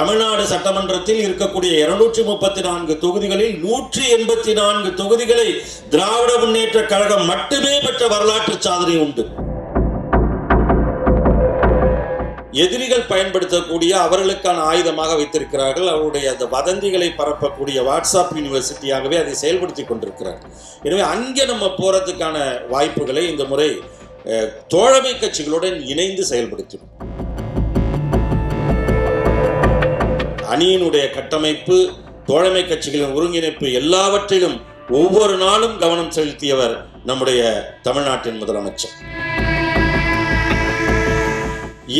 தமிழ்நாடு சட்டமன்றத்தில் இருக்கக்கூடிய இருநூற்றி முப்பத்தி நான்கு தொகுதிகளில் நூற்றி எண்பத்தி நான்கு தொகுதிகளை திராவிட முன்னேற்ற கழகம் மட்டுமே பெற்ற வரலாற்று சாதனை உண்டு. எதிரிகள் பயன்படுத்தக்கூடிய அவர்களுக்கான ஆயுதமாக வைத்திருக்கிறார்கள். அவருடைய அந்த வதந்திகளை பரப்பக்கூடிய வாட்ஸ்அப் யூனிவர்சிட்டியாகவே அதை செயல்படுத்தி கொண்டிருக்கிறார்கள் எனவே அங்கே நம்ம போறதுக்கான வாய்ப்புகளை இந்த முறை தோழமை கட்சிகளுடன் இணைந்து செயல்படுத்தினோம். அணியினுடைய கட்டமைப்பு தோழமை கட்சிகளின் ஒருங்கிணைப்பு எல்லாவற்றிலும் ஒவ்வொரு நாளும் கவனம் செலுத்தியவர் நம்முடைய தமிழ்நாட்டின் முதலமைச்சர்.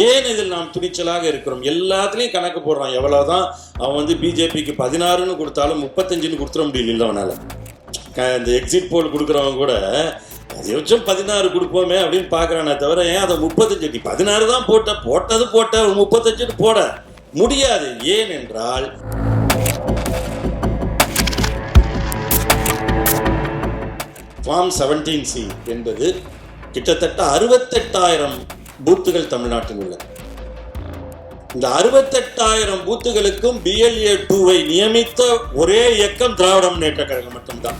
ஏன் இதில் நாம் துணிச்சலாக இருக்கிறோம்? எல்லாத்துலேயும் கணக்கு போடுறான். எவ்வளோதான் அவன் வந்து பிஜேபிக்கு பதினாறுன்னு கொடுத்தாலும் முப்பத்தஞ்சுன்னு கொடுத்துட முடியல அவனால. இந்த எக்ஸிட் போல் கொடுக்குறவங்க கூட அதிகபட்சம் பதினாறு கொடுப்போமே அப்படின்னு பார்க்குறானே தவிர ஏன் அதை முப்பத்தஞ்சு? நீ பதினாறு தான் போட்ட. போட்டது போட்ட. ஒரு முப்பத்தஞ்சுன்னு போட. முடியாது. ஏன் என்றால் ஃபார்ம் செவன்டீன் சி என்பது கிட்டத்தட்ட அறுபத்தெட்டாயிரம் பூத்துகள் தமிழ்நாட்டில் உள்ளது இந்த அறுபத்தெட்டாயிரம் பூத்துகளுக்கும் பிஎல்ஏ டூவை நியமித்த ஒரே இயக்கம் திராவிட முன்னேற்ற கழகம் மட்டும்தான்.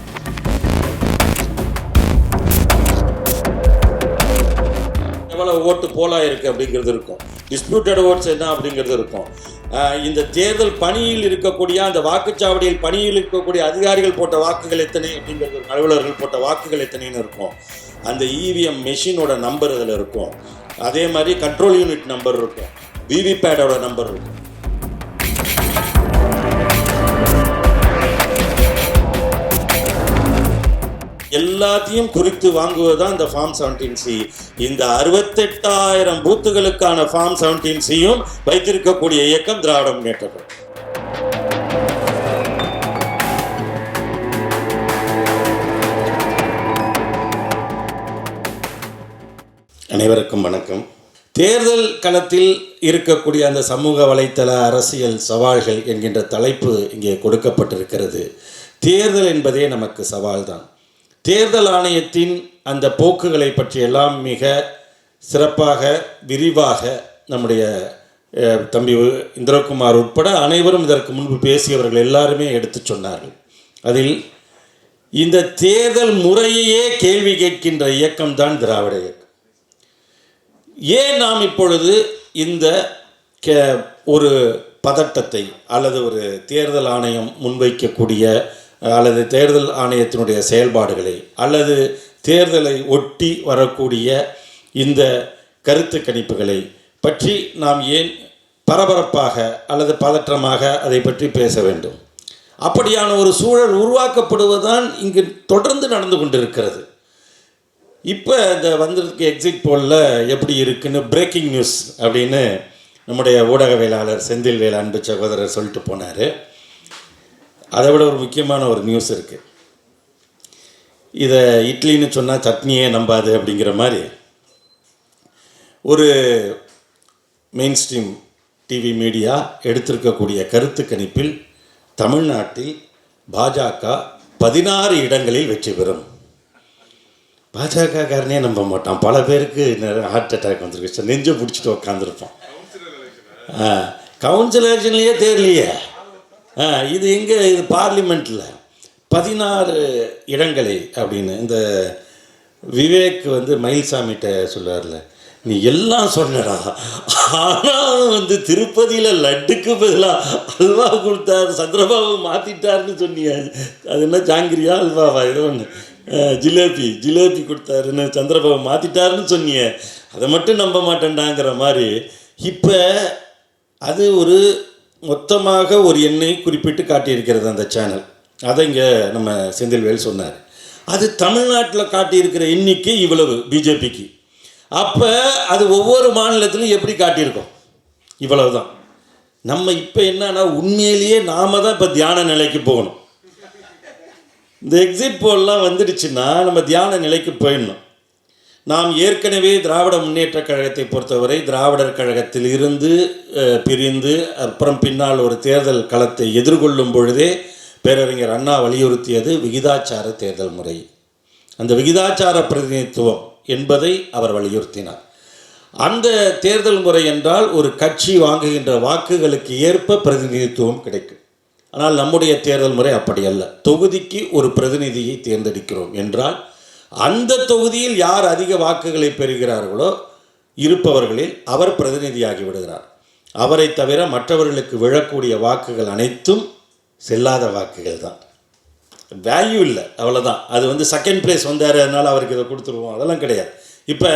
எவ்வளவு ஓட்டு போலா இருக்கு அப்படிங்கிறது இருக்கும். டிஸ்பியூட்டட் ஓட்ஸ் என்ன அப்படிங்கிறது இருக்கும். இந்த தேர்தல் பணியில் இருக்கக்கூடிய அந்த வாக்குச்சாவடியில் பணியில் இருக்கக்கூடிய அதிகாரிகள் போட்ட வாக்குகள் எத்தனை அப்படிங்கிறது அலுவலர்கள் போட்ட வாக்குகள் எத்தனைன்னு இருக்கும். அந்த இவிஎம் மெஷினோட நம்பர் இதில் இருக்கும். அதே மாதிரி கண்ட்ரோல் யூனிட் நம்பர் இருக்கும். விவிபேடோட நம்பர் இருக்கும். எல்லாத்தையும் குறித்து வாங்குவதுதான் இந்த ஃபார்ம் செவன்டீன் சி இந்த அறுபத்தெட்டாயிரம் பூத்துகளுக்கான ஃபார்ம் செவன்டீன் சியும் வைத்திருக்கக்கூடிய இயக்கம் திராவிட முன்னேற்ற அனைவருக்கும் வணக்கம். தேர்தல் களத்தில் இருக்கக்கூடிய அந்த சமூக வலைத்தள அரசியல் சவால்கள் என்கின்ற தலைப்பு இங்கே கொடுக்கப்பட்டிருக்கிறது. தேர்தல் என்பதே நமக்கு சவால்தான். தேர்தல் ஆணையத்தின் அந்த போக்குகளை பற்றியெல்லாம் மிக சிறப்பாக விரிவாக நம்முடைய தம்பி இந்திரகுமார் உட்பட அனைவரும் இதற்கு முன்பு பேசியவர்கள் எல்லாருமே எடுத்து சொன்னார்கள். அதில் இந்த தேர்தல் முறையையே கேள்வி கேட்கின்ற இயக்கம்தான் திராவிட இயக்கம். ஏன் நாம் இப்பொழுது இந்த கே ஒரு பதட்டத்தை அல்லது ஒரு தேர்தல் ஆணையம் முன்வைக்கக்கூடிய அல்லது தேர்தல் ஆணையத்தினுடைய செயல்பாடுகளை அல்லது தேர்தலை ஒட்டி வரக்கூடிய இந்த கருத்து கணிப்புகளை பற்றி நாம் ஏன் பரபரப்பாக அல்லது பதற்றமாக அதை பற்றி பேச வேண்டும்? அப்படியான ஒரு சூழல் உருவாக்கப்படுவதுதான் இங்கு தொடர்ந்து நடந்து கொண்டிருக்கிறது. இப்போ இந்த வந்திருக்க எக்ஸிட் போலில் எப்படி இருக்குன்னு பிரேக்கிங் நியூஸ் அப்படின்னு நம்முடைய ஊடகவியலாளர் செந்தில்வேல் அன்பு சகோதரர் சொல்லிட்டு போனார். அதை விட ஒரு முக்கியமான ஒரு நியூஸ் இருக்குது இதை இட்லின்னு சொன்னால் சட்னியே நம்பாது அப்படிங்கிற மாதிரி ஒரு மெயின் ஸ்ட்ரீம் டிவி மீடியா எடுத்திருக்கக்கூடிய கருத்து கணிப்பில் தமிழ்நாட்டில் பாஜக பதினாறு இடங்களில் வெற்றி பெறும். பாஜக காரனே நம்ப மாட்டான். பல பேருக்கு ஹார்ட் அட்டாக் வந்துருக்கு. சார் நெஞ்சை பிடிச்சிட்டு உக்காந்துருப்போம் கவுன்சில் எலெக்ஷன்லேயே தேரலையே. இது எங்கே இது பார்லிமெண்ட்டில் பதினாறு இடங்களை அப்படின்னு இந்த விவேக் வந்து மயில்சாமிகிட்ட சொல்லுவார்ல நீ எல்லாம் சொன்னடா. ஆனாலும் வந்து திருப்பதியில் லட்டுக்கு பதிலாக அல்வா கொடுத்தாரு சந்திரபாபு மாற்றிட்டாருன்னு சொன்னியா. அது என்ன ஜாங்கிரியா அல்வாவா? ஏதோ ஒன்று ஜிலேபி ஜிலேபி கொடுத்தாருன்னு சந்திரபாபு மாற்றிட்டாருன்னு சொன்னியே. அதை மட்டும் நம்ப மாட்டேன்டாங்கிற மாதிரி. இப்போ அது ஒரு மொத்தமாக ஒரு எண்ணை குறிப்பிட்டு காட்டியிருக்கிறது அந்த சேனல். அதை இங்கே நம்ம செந்தில்வேல் சொன்னார். அது தமிழ்நாட்டில் காட்டியிருக்கிற எண்ணிக்கை இவ்வளவு பிஜேபிக்கு. அப்போ அது ஒவ்வொரு மாநிலத்திலும் எப்படி காட்டியிருக்கோம்? இவ்வளவு தான் நம்ம இப்போ என்னன்னா உண்மையிலேயே நாம தான் இப்போ தியான நிலைக்கு போகணும். இந்த எக்ஸிட் போல்லாம் வந்துடுச்சுன்னா நம்ம தியான நிலைக்கு போயிடணும். நாம் ஏற்கனவே திராவிட முன்னேற்றக் கழகத்தை பொறுத்தவரை திராவிடர் கழகத்தில் இருந்து பிரிந்து அப்புறம் பின்னால் ஒரு தேர்தல் களத்தை எதிர்கொள்ளும் பொழுதே பேரறிஞர் அண்ணா வலியுறுத்தியது விகிதாச்சார தேர்தல் முறை. அந்த விகிதாச்சார பிரதிநிதித்துவம் என்பதை அவர் வலியுறுத்தினார். அந்த தேர்தல் முறை என்றால் ஒரு கட்சி வாங்குகின்ற வாக்குகளுக்கு ஏற்ப பிரதிநிதித்துவம் கிடைக்கும். ஆனால் நம்முடைய தேர்தல் முறை அப்படி அல்ல. தொகுதிக்கு ஒரு பிரதிநிதியை தேர்ந்தெடுக்கிறோம் என்றால் அந்த தொகுதியில் யார் அதிக வாக்குகளை பெறுகிறார்களோ இருப்பவர்களில் அவர் பிரதிநிதியாகி விடுகிறார். அவரை தவிர மற்றவர்களுக்கு விழக்கூடிய வாக்குகள் அனைத்தும் செல்லாத வாக்குகள் தான். வேல்யூ இல்லை அவ்வளோதான் அது வந்து செகண்ட் பிளேஸ் வந்தார் அதனால் அவருக்கு இதை கொடுத்துருவோம். அதெல்லாம் கிடையாது. இப்போ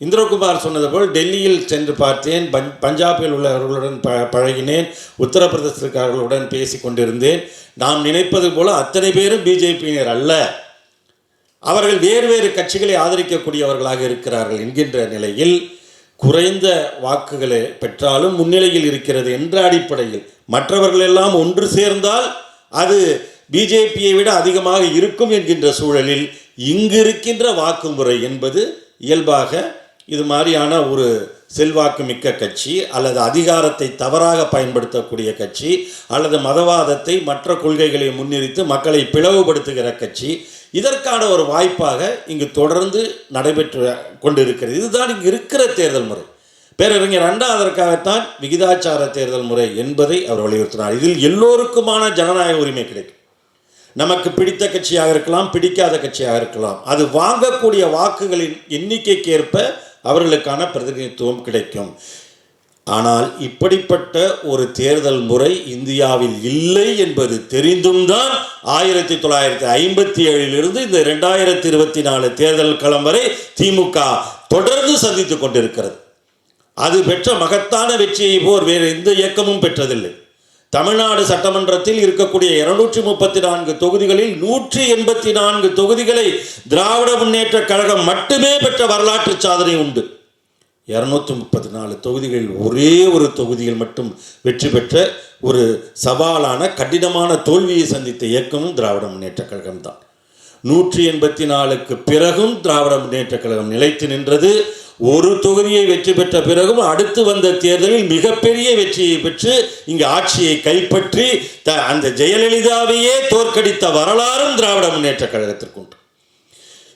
இந்திரகுமார் சொன்னது போல் டெல்லியில் சென்று பார்த்தேன் பஞ் பஞ்சாபில் உள்ளவர்களுடன் ப பழகினேன் உத்தரப்பிரதேசக்காரர்களுடன் பேசி கொண்டிருந்தேன் நாம் நினைப்பது போல அத்தனை பேரும் பிஜேபியினர் அல்ல. அவர்கள் வேறு வேறு கட்சிகளை ஆதரிக்கக்கூடியவர்களாக இருக்கிறார்கள் என்கின்ற நிலையில் குறைந்த வாக்குகளை பெற்றாலும் முன்னிலையில் இருக்கிறது என்ற அடிப்படையில் மற்றவர்கள் எல்லாம் ஒன்று சேர்ந்தால் அது பிஜேபியை விட அதிகமாக இருக்கும் என்கின்ற சூழலில் இங்கு இருக்கின்ற வாக்குமுறை என்பது இயல்பாக இது மாதிரியான ஒரு செல்வாக்கு மிக்க கட்சி அல்லது அதிகாரத்தை தவறாக பயன்படுத்தக்கூடிய கட்சி அல்லது மதவாதத்தை மற்ற கொள்கைகளை முன்னிறுத்து மக்களை பிளவுபடுத்துகிற கட்சி இதற்கான ஒரு வாய்ப்பாக இங்கு தொடர்ந்து நடைபெற்று கொண்டிருக்கிறது. இதுதான் இங்கு இருக்கிற தேர்தல் முறை. பேரறிஞர் அண்ணா அதற்காகத்தான் விகிதாச்சார தேர்தல் முறை என்பதை அவர் வலியுறுத்தினார். இதில் எல்லோருக்குமான ஜனநாயக உரிமை கிடைக்கும். நமக்கு பிடித்த கட்சியாக இருக்கலாம் பிடிக்காத கட்சியாக இருக்கலாம். அது வாங்கக்கூடிய வாக்குகளின் எண்ணிக்கைக்கு ஏற்ப அவர்களுக்கான பிரதிநிதித்துவம் கிடைக்கும். ஆனால் இப்படிப்பட்ட ஒரு தேர்தல் முறை இந்தியாவில் இல்லை என்பது தெரிந்தும் தான் ஆயிரத்தி தொள்ளாயிரத்தி ஐம்பத்தி ஏழிலிருந்து இந்த ரெண்டாயிரத்தி இருபத்தி நாலு தேர்தல் களம் வரை திமுக தொடர்ந்து சந்தித்துக் கொண்டிருக்கிறது. அது பெற்ற மகத்தான வெற்றியை போர் வேறு எந்த இயக்கமும் பெற்றதில்லை. தமிழ்நாடு சட்டமன்றத்தில் இருக்கக்கூடிய இருநூற்றி முப்பத்தி நான்கு தொகுதிகளில் நூற்றி எண்பத்தி நான்கு தொகுதிகளை திராவிட முன்னேற்ற கழகம் மட்டுமே பெற்ற வரலாற்று சாதனை உண்டு. இரநூத்தி முப்பத்தி நாலு தொகுதிகளில் ஒரே ஒரு தொகுதியில் மட்டும் வெற்றி பெற்ற ஒரு சவாலான கடினமான தோல்வியை சந்தித்த இயக்கமும் திராவிட முன்னேற்ற கழகம் தான். நூற்றி எண்பத்தி நாலுக்கு பிறகும் திராவிட முன்னேற்ற கழகம் நிலைத்து நின்றது. ஒரு தொகுதியை வெற்றி பெற்ற பிறகும் அடுத்து வந்த தேர்தலில் மிகப்பெரிய வெற்றியை பெற்று இங்கு ஆட்சியை கைப்பற்றி த அந்த ஜெயலலிதாவையே தோற்கடித்த வரலாறும் திராவிட முன்னேற்ற கழகத்திற்கு உண்டு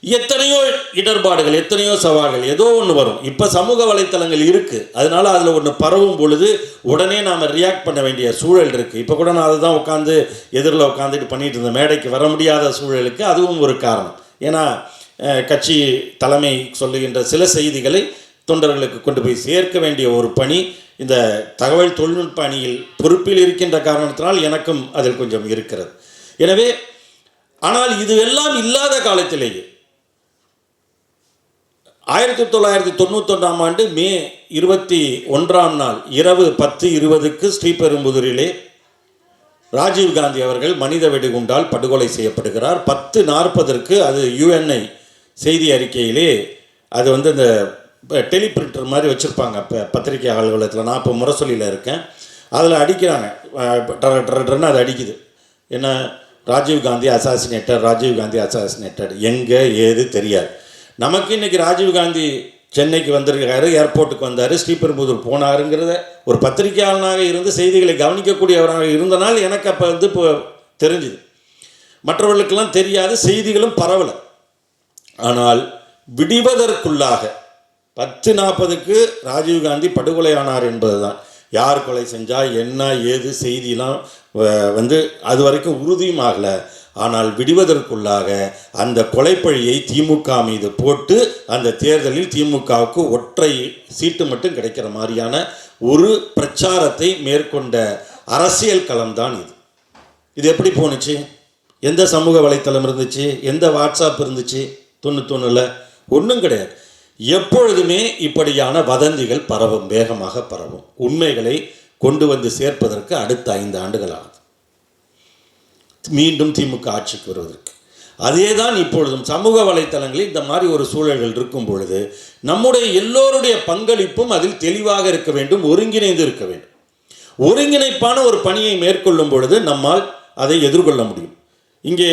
எத்தனையோ இடர்பாடுகள் எத்தனையோ சவால்கள் ஏதோ ஒன்று வரும். இப்போ சமூக வலைத்தளங்கள் இருக்குது அதனால் அதில் ஒன்று பரவும் பொழுது உடனே நாம் ரியாக்ட் பண்ண வேண்டிய சூழல் இருக்குது இப்போ கூட நான் அதை தான் உட்காந்து எதிரில் உட்காந்துட்டு பண்ணிட்டு இருந்தேன். மேடைக்கு வர முடியாத சூழலுக்கு அதுவும் ஒரு காரணம். ஏன்னா கட்சி தலைமை சொல்லுகின்ற சில செய்திகளை தொண்டர்களுக்கு கொண்டு போய் சேர்க்க வேண்டிய ஒரு பணி இந்த தகவல் தொழில்நுட்ப அணியில் பொறுப்பில் இருக்கின்ற காரணத்தினால் எனக்கும் அதில் கொஞ்சம் இருக்கிறது. எனவே ஆனால் இதுவெல்லாம் இல்லாத காலத்திலேயே ஆயிரத்தி தொள்ளாயிரத்தி தொண்ணூத்தொன்றாம் ஆண்டு மே இருபத்தி ஒன்றாம் நாள் இரவு பத்து இருபதுக்கு ஸ்ரீபெரும்புதூரிலே ராஜீவ் காந்தி அவர்கள் மனித வெடிகுண்டால் படுகொலை செய்யப்படுகிறார். பத்து நாற்பதற்கு அது யுஎன்ஐ செய்தி அறிக்கையிலே அது வந்து இந்த டெலிபிரிண்டர் மாதிரி வச்சுருப்பாங்க. இப்போ பத்திரிகை அலுவலகத்தில் நான் இப்போ முரசொலியில் இருக்கேன். அதில் அடிக்கிறாங்க. அஹ் டர டர அது அடிக்குது. என்ன? ராஜீவ் காந்தி ராஜீவ்காந்தி ராஜீவ் காந்தி எங்கே? ஏது? தெரியாது. நமக்கு இன்னைக்கு ராஜீவ் காந்தி சென்னைக்கு வந்திருக்காரு ஏர்போர்ட்டுக்கு வந்தார் ஸ்ரீபெரும்புதூர் போனாருங்கிறத ஒரு பத்திரிகையாளனாக இருந்து செய்திகளை கவனிக்கக்கூடியவராக இருந்தனால் எனக்கு அப்போ வந்து இப்போ தெரிஞ்சுது. மற்றவர்களுக்கெல்லாம் தெரியாது செய்திகளும் பரவலை. ஆனால் விடிவதற்குள்ளாக பத்து நாற்பதுக்கு ராஜீவ்காந்தி படுகொலையானார் என்பதுதான். யார் கொலை செஞ்சால் என்ன ஏது செய்திலாம் வ- வந்து அது வரைக்கும் உறுதியும் ஆகலை. ஆனால் விடுவதற்குள்ளாக அந்த கொலைப்பழியை திமுக மீது போட்டு அந்த தேர்தலில் திமுகவுக்கு ஒற்றை சீட்டு மட்டும் கிடைக்கிற மாதிரியான ஒரு பிரச்சாரத்தை மேற்கொண்ட அரசியல் களம்தான் இது. இது எப்படி போணுச்சு? எந்த சமூக வலைத்தளம் இருந்துச்சு? எந்த வாட்ஸ்அப் இருந்துச்சு? தொண்ணூத்தொன்னில் ஒன்றும் கிடையாது. எப்பொழுதுமே இப்படியான வதந்திகள் பரவும் வேகமாக பரவும். உண்மைகளை கொண்டு வந்து சேர்ப்பதற்கு அடுத்த ஐந்து ஆண்டுகள் ஆகுது மீண்டும் திமுக ஆட்சிக்கு வருவதற்கு. அதே தான் இப்பொழுதும் சமூக வலைத்தளங்களில் இந்த மாதிரி ஒரு சூழல்கள் இருக்கும் பொழுது நம்முடைய எல்லோருடைய பங்களிப்பும் அதில் தெளிவாக இருக்க வேண்டும் ஒருங்கிணைந்து இருக்க வேண்டும். ஒருங்கிணைப்பான ஒரு பணியை மேற்கொள்ளும் பொழுது நம்மால் அதை எதிர்கொள்ள முடியும். இங்கே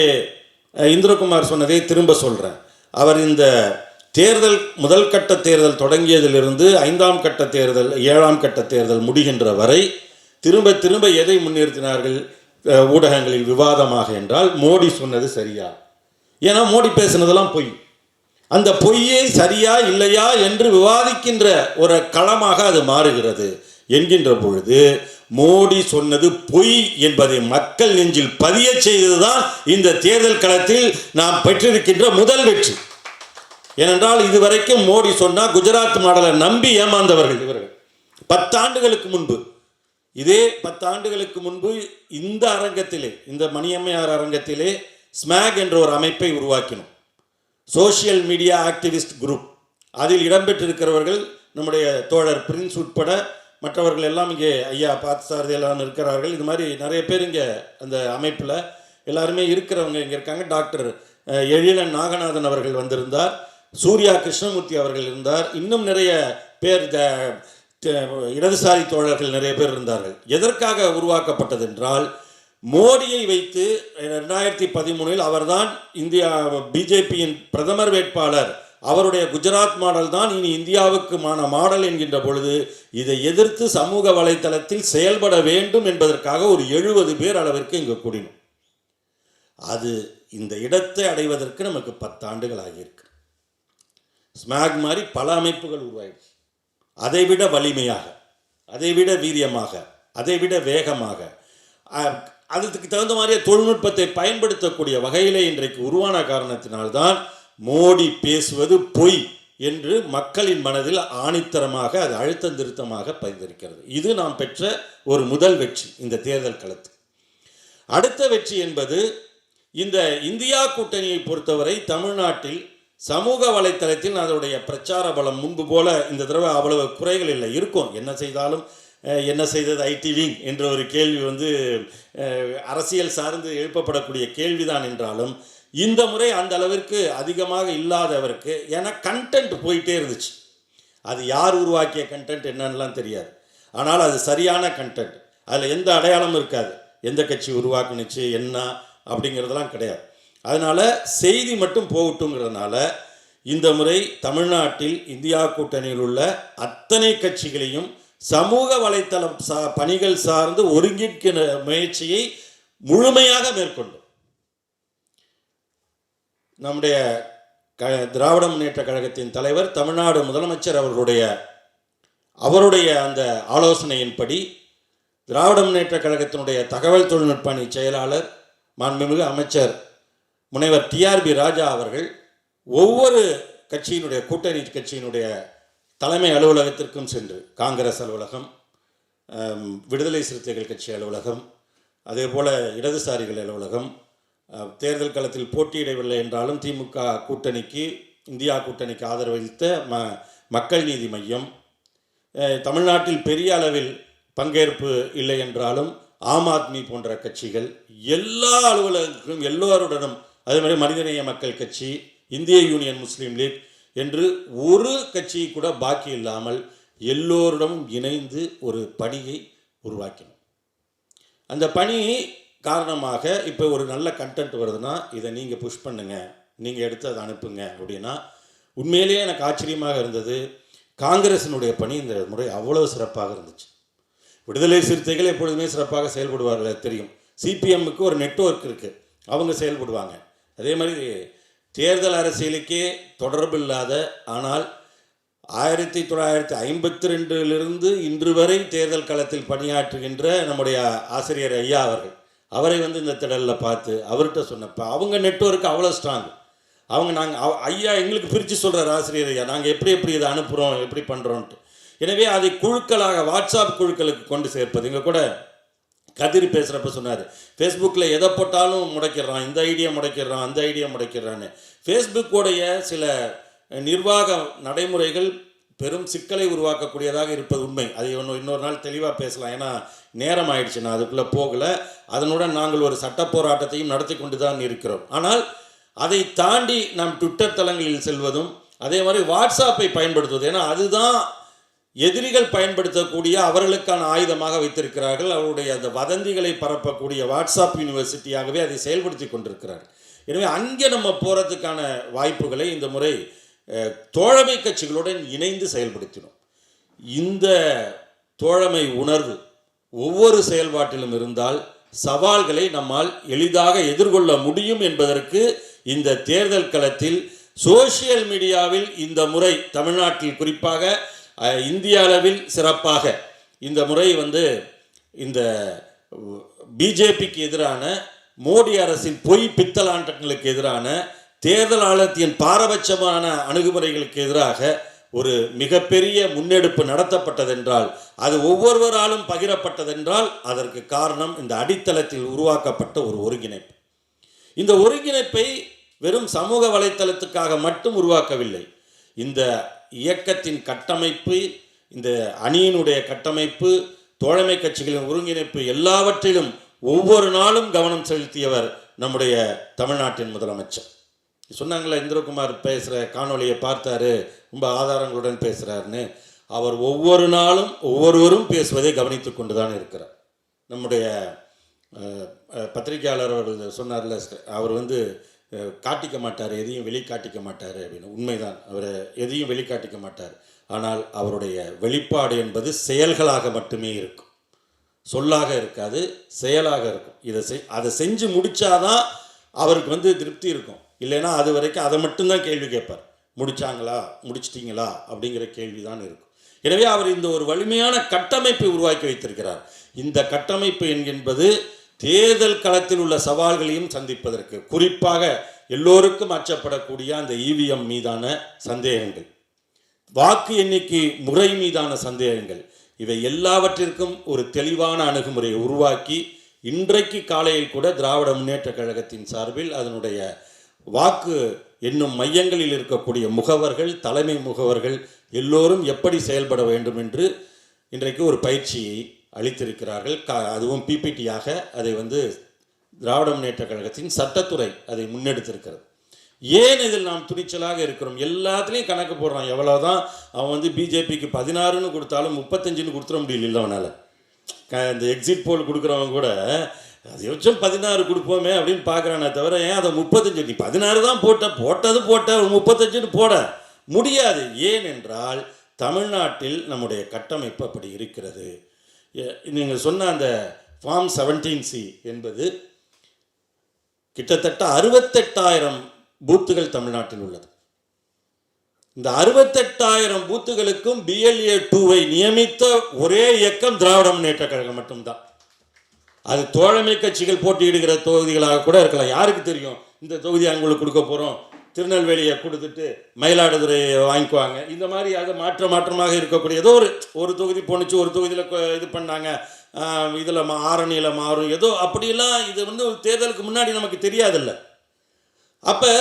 இந்திரகுமார் சொன்னதை திரும்ப சொல்கிறேன் அவர் இந்த தேர்தல் முதல் கட்ட தேர்தல் தொடங்கியதிலிருந்து ஐந்தாம் கட்ட தேர்தல் ஏழாம் கட்ட தேர்தல் முடிகின்ற வரை திரும்ப திரும்ப எதை முன்னிறுத்தினார்கள்? ஊடகங்களில் விவாதமாக என்றால் மோடி சொன்னது சரியா? ஏன்னா மோடி பேசுனதெல்லாம் பொய். அந்த பொய்யை சரியா இல்லையா என்று விவாதிக்கின்ற ஒரு களமாக அது மாறுகிறது என்கின்ற பொழுது மோடி சொன்னது பொய் என்பதை மக்கள் நெஞ்சில் பதிய செய்ததுதான் இந்த தேர்தல் களத்தில் நாம் பெற்றிருக்கின்ற முதல் வெற்றி. ஏனென்றால் இதுவரைக்கும் மோடி சொன்னால் குஜராத் மாடலை நம்பி ஏமாந்தவர்கள் இவர்கள். பத்தாண்டுகளுக்கு முன்பு. இதே பத்தாண்டுகளுக்கு முன்பு இந்த அரங்கத்திலே இந்த மணியம்மையார் அரங்கத்திலே ஸ்மேக் என்ற ஒரு அமைப்பை உருவாக்கினோம். Social media activist group. அதில் இடம்பெற்றிருக்கிறவர்கள் நம்முடைய தோழர் பிரின்ஸ் உட்பட மற்றவர்கள் எல்லாம் இங்கே ஐயா பார்த்தசாரதி எல்லாம் இருக்கிறார்கள். இது மாதிரி நிறைய பேர் இங்கே அந்த அமைப்பில் எல்லாருமே இருக்கிறவங்க இங்கே இருக்காங்க. டாக்டர் எழிலன் நாகநாதன் அவர்கள் வந்திருந்தார். சூர்யா கிருஷ்ணமூர்த்தி அவர்கள் இருந்தார். இன்னும் நிறைய பேர் இடதுசாரி தோழர்கள் நிறைய பேர் இருந்தார்கள். எதற்காக உருவாக்கப்பட்டது என்றால் மோடியை வைத்து ரெண்டாயிரத்தி பதிமூணில் அவர்தான் இந்தியா பிஜேபியின் பிரதமர் வேட்பாளர். அவருடைய குஜராத் மாடல் தான் இனி இந்தியாவுக்குமான மாடல் என்கின்ற பொழுது இதை எதிர்த்து சமூக வலைத்தளத்தில் செயல்பட வேண்டும் என்பதற்காக ஒரு எழுபது பேர் அளவிற்கு இங்கு கூடினோம். அது இந்த இடத்தை அடைவதற்கு நமக்கு பத்தாண்டுகள் ஆகியிருக்கு. ஸ்மாக் மாதிரி பல அமைப்புகள் உருவாயிடுச்சு. அதைவிட வலிமையாக அதைவிட வீரியமாக அதைவிட வேகமாக அதுக்கு தகுந்த மாதிரியே தொழில்நுட்பத்தை பயன்படுத்தக்கூடிய வகையிலே இன்றைக்கு உருவான காரணத்தினால்தான் மோடி பேசுவது பொய் என்று மக்களின் மனதில் ஆணித்தரமாக அது அழுத்தம் திருத்தமாக பதிந்திருக்கிறது. இது நாம் பெற்ற ஒரு முதல் வெற்றி இந்த தேர்தல் களத்து அடுத்த வெற்றி என்பது இந்த இந்தியா கூட்டணியை பொறுத்தவரை தமிழ்நாட்டில் சமூக வலைத்தளத்தில் அதனுடைய பிரச்சார பலம் முன்பு போல இந்த தடவை அவ்வளவு குறைகள் இல்லை. இருக்கும். என்ன செய்தாலும் என்ன செய்தது ஐடி விங் என்ற ஒரு கேள்வி வந்து அரசியல் சார்ந்து எழுப்பப்படக்கூடிய கேள்விதான் என்றாலும் இந்த முறை அந்த அளவிற்கு அதிகமாக இல்லாதவருக்கு ஏன்னா கண்டென்ட் போயிட்டே இருந்துச்சு. அது யார் உருவாக்கிய கண்டென்ட் என்னன்னெலாம் தெரியாது. ஆனால் அது சரியான கண்டென்ட் அதில் எந்த அடையாளமும் இருக்காது. எந்த கட்சி உருவாக்குனுச்சு என்ன அப்படிங்கிறதெல்லாம் கிடையாது. அதனால் செய்தி மட்டும் போகட்டுங்கிறதுனால இந்த முறை தமிழ்நாட்டில் இந்தியா கூட்டணியில் உள்ள அத்தனை கட்சிகளையும் சமூக வலைத்தளம் சா பணிகள் சார்ந்து ஒருங்கிணைக்கிற முயற்சியை முழுமையாக மேற்கொண்டோம். நம்முடைய க திராவிட முன்னேற்ற கழகத்தின் தலைவர் தமிழ்நாடு முதலமைச்சர் அவர்களுடைய அவருடைய அந்த ஆலோசனையின்படி திராவிட முன்னேற்ற கழகத்தினுடைய தகவல் தொழில்நுட்ப அணி செயலாளர் மாண்புமிகு அமைச்சர் முனைவர் டிஆர்பி ராஜா அவர்கள் ஒவ்வொரு கட்சியினுடைய கூட்டணி கட்சியினுடைய தலைமை அலுவலகத்திற்கும் சென்று காங்கிரஸ் அலுவலகம் விடுதலை சிறுத்தைகள் கட்சி அலுவலகம் அதே போல் இடதுசாரிகள் அலுவலகம் தேர்தல் களத்தில் போட்டியிடவில்லை என்றாலும் திமுக கூட்டணிக்கு இந்தியா கூட்டணிக்கு ஆதரவளித்த ம மக்கள் நீதி மையம் தமிழ்நாட்டில் பெரிய அளவில் பங்கேற்பு இல்லை என்றாலும் ஆம் ஆத்மி போன்ற கட்சிகள் எல்லா அலுவலகங்களும் எல்லோருடனும் அதே மாதிரி மனிதநேய மக்கள் கட்சி இந்திய யூனியன் முஸ்லீம் லீக் என்று ஒரு கட்சி கூட பாக்கி இல்லாமல் எல்லோரிடமும் இணைந்து ஒரு பணியை உருவாக்கினோம். அந்த பணி காரணமாக இப்போ ஒரு நல்ல கண்டென்ட் வருதுன்னா இதை நீங்கள் புஷ் பண்ணுங்க நீங்கள் எடுத்து அதை அனுப்புங்க அப்படின்னா உண்மையிலேயே எனக்கு ஆச்சரியமாக இருந்தது. காங்கிரசினுடைய பணி இந்த முறை அவ்வளவு சிறப்பாக இருந்துச்சு. விடுதலை சிறுத்தைகள் எப்பொழுதுமே சிறப்பாக செயல்படுவார்கள் தெரியும். சிபிஎம்முக்கு ஒரு நெட்வொர்க் இருக்குது அவங்க செயல்படுவாங்க. அதே மாதிரி தேர்தல் அரசியலுக்கே தொடர்பு இல்லாத ஆனால் ஆயிரத்தி தொள்ளாயிரத்தி ஐம்பத்தி ரெண்டிலிருந்து இன்று வரை தேர்தல் களத்தில் பணியாற்றுகின்ற நம்முடைய ஆசிரியர் ஐயா அவர்கள் அவரை வந்து இந்த திடலில் பார்த்து அவர்கிட்ட சொன்னப்போ அவங்க நெட்ஒர்க் அவ்வளோ ஸ்ட்ராங் அவங்க நாங்கள் ஐயா எங்களுக்கு பிரித்து சொல்கிறார் ஆசிரியர் ஐயா நாங்கள் எப்படி எப்படி இதை அனுப்புகிறோம் எப்படி பண்ணுறோன்ட்டு எனவே அதை குழுக்களாக வாட்ஸ்அப் குழுக்களுக்கு கொண்டு சேர்ப்பது இங்கே கூட கதிர் பேசுகிறப்ப சொன்னார் ஃபேஸ்புக்கில் எதை போட்டாலும் முடக்கிடுறான் இந்த ஐடியா முடக்கிடுறான் அந்த ஐடியா முடக்கிடுறான்னு ஃபேஸ்புக்கோடைய சில நிர்வாக நடைமுறைகள் பெரும் சிக்கலை உருவாக்கக்கூடியதாக இருப்பது உண்மை. அதை ஒன்று இன்னொரு நாள் தெளிவாக பேசலாம். ஏன்னா நேரம் ஆயிடுச்சு. நான் அதுக்குள்ளே போகலை. அதனுடன் நாங்கள் ஒரு சட்ட போராட்டத்தையும் நடத்தி கொண்டு தான் இருக்கிறோம். ஆனால் அதை தாண்டி நாம் ட்விட்டர் தளங்களில் செல்வதும் அதே மாதிரி வாட்ஸ்அப்பை பயன்படுத்துவது ஏன்னா அதுதான் எதிரிகள் பயன்படுத்தக்கூடிய அவர்களுக்கான ஆயுதமாக வைத்திருக்கிறார்கள். அவருடைய அந்த வதந்திகளை பரப்பக்கூடிய வாட்ஸ்அப் யூனிவர்சிட்டியாகவே அதை செயல்படுத்தி கொண்டிருக்கிறார்கள் எனவே அங்கே நம்ம போகிறதுக்கான வாய்ப்புகளை இந்த முறை தோழமை கட்சிகளுடன் இணைந்து செயல்படுத்தினோம். இந்த தோழமை உணர்வு ஒவ்வொரு செயல்பாட்டிலும் இருந்தால் சவால்களை நம்மால் எளிதாக எதிர்கொள்ள முடியும் என்பதற்கு இந்த தேர்தல் களத்தில் சோஷியல் மீடியாவில் இந்த முறை தமிழ்நாட்டில் குறிப்பாக இந்திய அளவில் சிறப்பாக இந்த முறை வந்து இந்த பிஜேபிக்கு எதிரான மோடி அரசின் பொய் பித்தலாண்டங்களுக்கு எதிரான தேர்தல் ஆலயத்தின் பாரபட்சமான அணுகுமுறைகளுக்கு எதிராக ஒரு மிகப்பெரிய முன்னெடுப்பு நடத்தப்பட்டதென்றால் அது ஒவ்வொருவராலும் பகிரப்பட்டதென்றால் அதற்கு காரணம் இந்த அடித்தளத்தில் உருவாக்கப்பட்ட ஒரு ஒருங்கிணைப்பு. இந்த ஒருங்கிணைப்பை வெறும் சமூக வலைத்தளத்துக்காக மட்டும் உருவாக்கவில்லை. இந்த இயக்கத்தின் கட்டமைப்பு இந்த அணியினுடைய கட்டமைப்பு தோழமை கட்சிகளின் ஒருங்கிணைப்பு எல்லாவற்றிலும் ஒவ்வொரு நாளும் கவனம் செலுத்தியவர் நம்முடைய தமிழ்நாட்டின் முதலமைச்சர். சொன்னாங்களே இந்திரகுமார் பேசுகிற காணொளியை பார்த்தாரு ரொம்ப ஆதாரங்களுடன் பேசுகிறாருன்னு அவர் ஒவ்வொரு நாளும் ஒவ்வொருவரும் பேசுவதை கவனித்து கொண்டு தான் இருக்கிறார். நம்முடைய பத்திரிகையாளர் அவர்கள் சொன்னார்ல அவர் வந்து காட்டிக்க மாட்டார் எதையும் வெளிக்காட்டிக்க மாட்டார் அப்படின்னு. உண்மைதான். அவர் எதையும் வெளிக்காட்டிக்க மாட்டார். ஆனால் அவருடைய வெளிப்பாடு என்பது செயல்களாக மட்டுமே இருக்கும். சொல்லாக இருக்காது செயலாக இருக்கும். இதை செய் அதை செஞ்சு முடித்தாதான் அவருக்கு வந்து திருப்தி இருக்கும். இல்லைன்னா அது வரைக்கும் அதை மட்டும்தான் கேள்வி கேட்பார். முடிச்சாங்களா? முடிச்சிட்டிங்களா? அப்படிங்கிற கேள்வி தான் இருக்கும். எனவே அவர் இந்த ஒரு வலிமையான கட்டமைப்பை உருவாக்கி வைத்திருக்கிறார். இந்த கட்டமைப்பு என்கின்பது தேர்தல் களத்தில் உள்ள சவால்களையும் சந்திப்பதற்கு குறிப்பாக எல்லோருக்கும் அச்சப்படக்கூடிய அந்த இவிஎம் மீதான சந்தேகங்கள். வாக்கு எண்ணிக்கை முறை மீதான சந்தேகங்கள். இவை எல்லாவற்றிற்கும் ஒரு தெளிவான அணுகுமுறையை உருவாக்கி இன்றைக்கு காலையில் கூட திராவிட முன்னேற்ற கழகத்தின் சார்பில் அதனுடைய வாக்கு என்னும் மையங்களில் இருக்கக்கூடிய முகவர்கள் தலைமை முகவர்கள் எல்லோரும் எப்படி செயல்பட வேண்டும் என்று இன்றைக்கு ஒரு பயிற்சியை அளித்திருக்கிறார்கள். க அதுவும் பிபிடியாக அதை வந்து திராவிட முன்னேற்ற கழகத்தின் சட்டத்துறை அதை முன்னெடுத்திருக்கிறது. ஏன் இதில் நாம் துணிச்சலாக இருக்கிறோம்? எல்லாத்துலேயும் கணக்கு போடுறான். எவ்வளோதான் அவன் வந்து பிஜேபிக்கு பதினாறுன்னு கொடுத்தாலும் முப்பத்தஞ்சுன்னு கொடுத்துட முடியல அவனால். க இந்த எக்ஸிட் போல் கொடுக்குறவங்க கூட அதிகபட்சம் பதினாறு கொடுப்போமே அப்படின்னு பார்க்குறானே தவிர ஏன் அதை முப்பத்தஞ்சு? நீ பதினாறு தான் போட்ட. போட்டது போட்ட. ஒரு முப்பத்தஞ்சுன்னு போட. முடியாது. ஏன் என்றால் தமிழ்நாட்டில் நம்முடைய கட்டமைப்பு அப்படி இருக்கிறது. நீங்கள் சொன்ன அந்த ஃபார்ம் செவன்டீன் சி என்பது கிட்டத்தட்ட அறுபத்தெட்டாயிரம் பூத்துகள் தமிழ்நாட்டில் உள்ளது. இந்த அறுபத்தெட்டாயிரம் பூத்துகளுக்கும் பிஎல்ஏ டூவை நியமித்த ஒரே இயக்கம் திராவிட முன்னேற்ற கழகம் மட்டும்தான். அது தோழமை கட்சிகள் போட்டியிடுகிற தொகுதிகளாக கூட இருக்கலாம். யாருக்கு தெரியும்? இந்த தொகுதி அவங்களுக்கு கொடுக்க போகிறோம் திருநெல்வேலியை கொடுத்துட்டு மயிலாடுதுறையை வாங்கிக்குவாங்க. இந்த மாதிரி அது மாற்ற மாற்றமாக இருக்கக்கூடிய ஏதோ ஒரு ஒரு தொகுதி போணுச்சு ஒரு தொகுதியில் இது பண்ணாங்க. இதில் ஆரணியில் மாறும். ஏதோ அப்படிலாம் இது வந்து ஒரு தேர்தலுக்கு முன்னாடி நமக்கு தெரியாதில்ல. அப்போ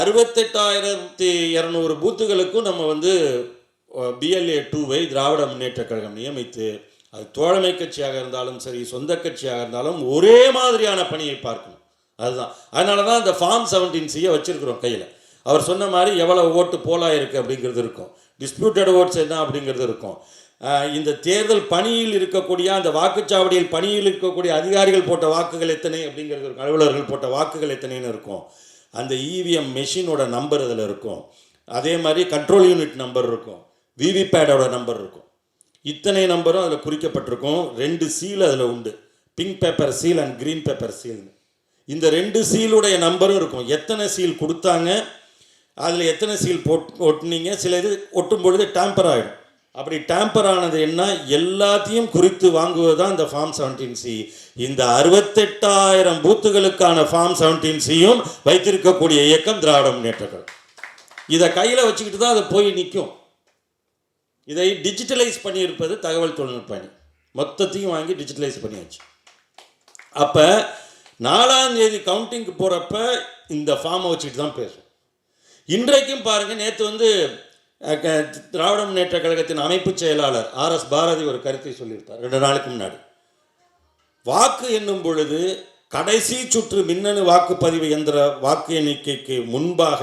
அறுபத்தெட்டாயிரத்தி இரநூறு பூத்துகளுக்கும் நம்ம வந்து பிஎல்ஏ டூவை திராவிட முன்னேற்ற கழகம் நியமித்து அது தோழமை கட்சியாக இருந்தாலும் சரி சொந்த கட்சியாக இருந்தாலும் ஒரே மாதிரியான பணியை பார்க்கணும். அதுதான். அதனால தான் அந்த ஃபார்ம் செவன்டீன் சியை வச்சுருக்குறோம் கையில். அவர் சொன்ன மாதிரி எவ்வளோ ஓட்டு போலா இருக்குது அப்படிங்கிறது இருக்கும். டிஸ்பியூட்டட் ஓட்ஸ் என்ன அப்படிங்கிறது இருக்கும். இந்த தேர்தல் பணியில் இருக்கக்கூடிய அந்த வாக்குச்சாவடியில் பணியில் இருக்கக்கூடிய அதிகாரிகள் போட்ட வாக்குகள் எத்தனை அப்படிங்கிறது இருக்கும். அலுவலர்கள் போட்ட வாக்குகள் எத்தனைன்னு இருக்கும். அந்த இவிஎம் மெஷினோட நம்பர் அதில் இருக்கும். அதே மாதிரி கண்ட்ரோல் யூனிட் நம்பர் இருக்கும். விவிபேடோட நம்பர் இருக்கும். இத்தனை நம்பரும் அதில் குறிக்கப்பட்டிருக்கும். ரெண்டு சீல் அதில் உண்டு. Pink paper seal and green paper சீல்னு இந்த ரெண்டு சீலுடைய நம்பரும் இருக்கும். எத்தனை சீல் கொடுத்தாங்க அதில் எத்தனை சீல் போட் ஒட்டுனீங்க சில இது ஒட்டும் பொழுது டேம்பர் ஆகிடும் அப்படி டேம்பர் ஆனது என்ன? எல்லாத்தையும் குறித்து வாங்குவது தான் இந்த ஃபார்ம் செவன்டீன் சி இந்த அறுபத்தெட்டாயிரம் பூத்துகளுக்கான ஃபார்ம் செவன்டீன் சியும் வைத்திருக்கக்கூடிய இயக்கம் திராவிட முன்னேற்றங்கள். இதை கையில் வச்சுக்கிட்டு தான் அதை போய் நிற்கும் இதை டிஜிட்டலைஸ் பண்ணியிருப்பது தகவல் தொழில்நுட்ப அணி. மொத்தத்தையும் வாங்கி டிஜிட்டலைஸ் பண்ணியாச்சு. அப்போ நாலாம் தேதி கவுண்டிங்க்கு போகிறப்ப இந்த ஃபார்மை வச்சுட்டு தான் பேசும் இன்றைக்கும் பாருங்கள் நேற்று வந்து க- திராவிட முன்னேற்ற கழகத்தின் அமைப்பு செயலாளர் ஆர் எஸ் பாரதி ஒரு கருத்தை சொல்லியிருப்பார் ரெண்டு நாளுக்கு முன்னாடி. வாக்கு என்னும் பொழுது கடைசி சுற்று மின்னணு வாக்குப்பதிவு எந்திர வாக்கு எண்ணிக்கைக்கு முன்பாக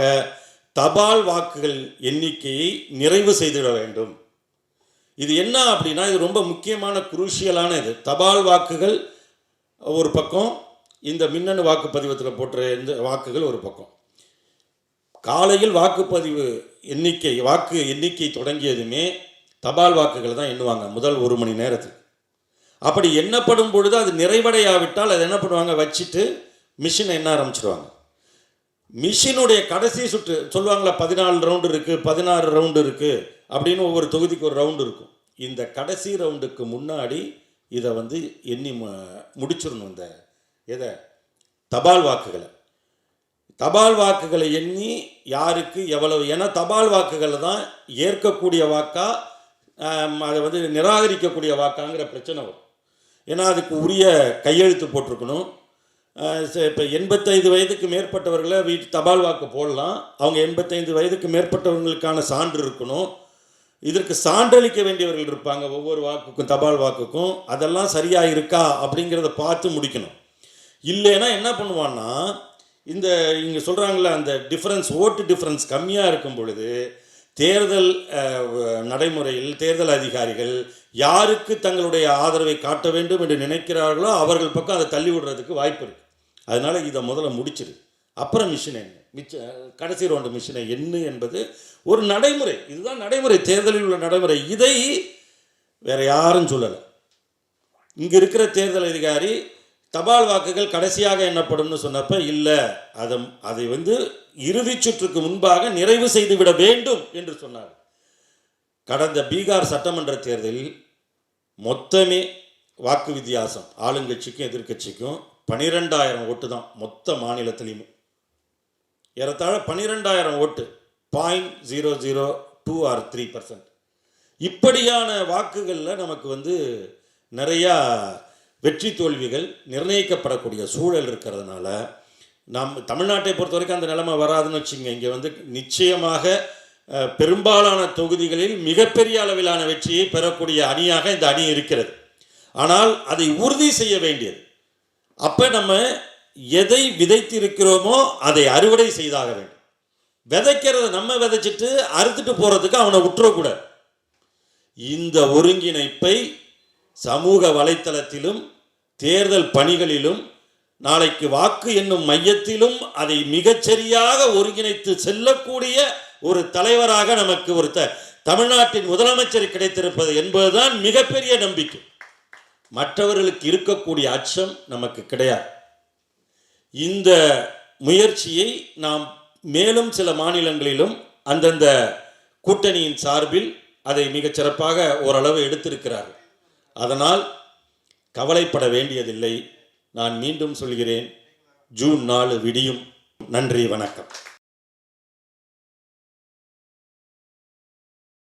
தபால் வாக்குகள் எண்ணிக்கையை நிறைவு செய்திட வேண்டும். இது என்ன அப்படின்னா இது ரொம்ப முக்கியமான குரூஷியலான இது. தபால் வாக்குகள் ஒரு பக்கம் இந்த மின்னணு வாக்குப்பதிவத்தில் போட்ட இந்த வாக்குகள் ஒரு பக்கம். காலையில் வாக்குப்பதிவு எண்ணிக்கை வாக்கு எண்ணிக்கை தொடங்கியதுமே தபால் வாக்குகள் தான் எண்ணுவாங்க முதல் ஒரு மணி நேரத்துக்கு. அப்படி எண்ணப்படும் பொழுது அது நிறைவடையாவிட்டால் அதை என்ன பண்ணுவாங்க? வச்சுட்டு மிஷினை எண்ண ஆரம்பிச்சிடுவாங்க மிஷினுடைய கடைசி சுற்று சொல்லுவாங்களா பதினாலு ரவுண்டு இருக்குது பதினாறு ரவுண்டு இருக்குது அப்படின்னு ஒவ்வொரு தொகுதிக்கு ஒரு ரவுண்டு இருக்கும். இந்த கடைசி ரவுண்டுக்கு முன்னாடி இதை வந்து எண்ணி மு- முடிச்சிடணும் இந்த எதை? தபால் வாக்குகளை. தபால் வாக்குகளை எண்ணி யாருக்கு எவ்வளவு ஏன்னா தபால் வாக்குகளை தான் ஏற்கக்கூடிய வாக்கா அதை வந்து நிராகரிக்கக்கூடிய வாக்காங்கிற பிரச்சனை வரும். ஏன்னா அதுக்கு உரிய கையெழுத்து போட்டிருக்கணும். இப்போ எண்பத்தைந்து வயதுக்கு மேற்பட்டவர்களை வீட்டு தபால் வாக்கு போடலாம். அவங்க எண்பத்தைந்து வயதுக்கு மேற்பட்டவங்களுக்கான சான்று இருக்கணும். இதற்கு சான்றளிக்க வேண்டியவர்கள் இருப்பாங்க ஒவ்வொரு வாக்குக்கும் தபால் வாக்குக்கும். அதெல்லாம் சரியாக இருக்கா அப்படிங்கிறத பார்த்து முடிக்கணும். இல்லைன்னா என்ன பண்ணுவான்னா இந்த இங்கே சொல்கிறாங்களே அந்த டிஃப்ரென்ஸ் ஓட்டு டிஃப்ரென்ஸ் கம்மியாக இருக்கும் பொழுது தேர்தல் நடைமுறையில் தேர்தல் அதிகாரிகள் யாருக்கு தங்களுடைய ஆதரவை காட்ட வேண்டும் என்று நினைக்கிறார்களோ அவர்கள் பக்கம் அதை தள்ளி விடுறதுக்கு வாய்ப்பு இருக்குது அதனால் இதை முதல்ல முடிச்சிரு. அப்புறம் மிஷின் என்ன? மிச்ச கடைசி ரவுண்டு மிஷினை என்ன என்பது ஒரு நடைமுறை. இதுதான் நடைமுறை. தேர்தலில் உள்ள நடைமுறை. இதை வேறு யாரும் சொல்லலை. இங்கே இருக்கிற தேர்தல் அதிகாரி தபால் வாக்குகள் கடைசியாக எண்ணப்படும்னு சொன்னப்ப இல்லை அதை அதை வந்து இறுதிச் சுற்றுக்கு முன்பாக நிறைவு செய்துவிட வேண்டும் என்று சொன்னார். கடந்த பீகார் சட்டமன்ற தேர்தலில் மொத்தமே வாக்கு வித்தியாசம் ஆளுங்கட்சிக்கும் எதிர்க்கட்சிக்கும் பனிரெண்டாயிரம் ஓட்டு தான் மொத்த மாநிலத்திலையும். ஏறத்தாழ பன்னிரெண்டாயிரம் vote point zero zero two or three percent. இப்படியான வாக்குகளில் நமக்கு வந்து நிறையா வெற்றி தோல்விகள் நிர்ணயிக்கப்படக்கூடிய சூழல் இருக்கிறதுனால நம் தமிழ்நாட்டை பொறுத்த வரைக்கும் அந்த நிலைமை வராதுன்னு வச்சுங்க இங்கே வந்து நிச்சயமாக பெரும்பாலான தொகுதிகளில் மிகப்பெரிய அளவிலான வெற்றியை பெறக்கூடிய அணியாக இந்த அணி இருக்கிறது. ஆனால் அதை உறுதி செய்ய வேண்டியது. அப்போ நம்ம எதை விதைத்திருக்கிறோமோ அதை அறுவடை செய்தாக வேண்டும். விதைக்கிறத நம்ம விதைச்சிட்டு அறுத்துட்டு போகிறதுக்கு அவனை விட்டுறக்கூடாது. இந்த ஒருங்கிணைப்பை சமூக வலைத்தளத்திலும் தேர்தல் பணிகளிலும் நாளைக்கு வாக்கு என்னும் மையத்திலும் அதை மிகச்சரியாக ஒருங்கிணைத்து செல்லக்கூடிய ஒரு தலைவராக நமக்கு ஒரு த தமிழ்நாட்டின் முதலமைச்சர் கிடைத்திருப்பது என்பதுதான் மிகப்பெரிய நம்பிக்கை. மற்றவர்களுக்கு இருக்கக்கூடிய அச்சம் நமக்கு கிடையாது. இந்த முயற்சியை நாம் மேலும் சில மாநிலங்களிலும் அந்தந்த கூட்டணியின் சார்பில் அதை மிகச் சிறப்பாக ஓரளவு எடுத்திருக்கிறார்கள். அதனால் கவலைப்பட வேண்டியதில்லை. நான் மீண்டும் சொல்கிறேன் ஜூன் நாலு விடியும். நன்றி வணக்கம்.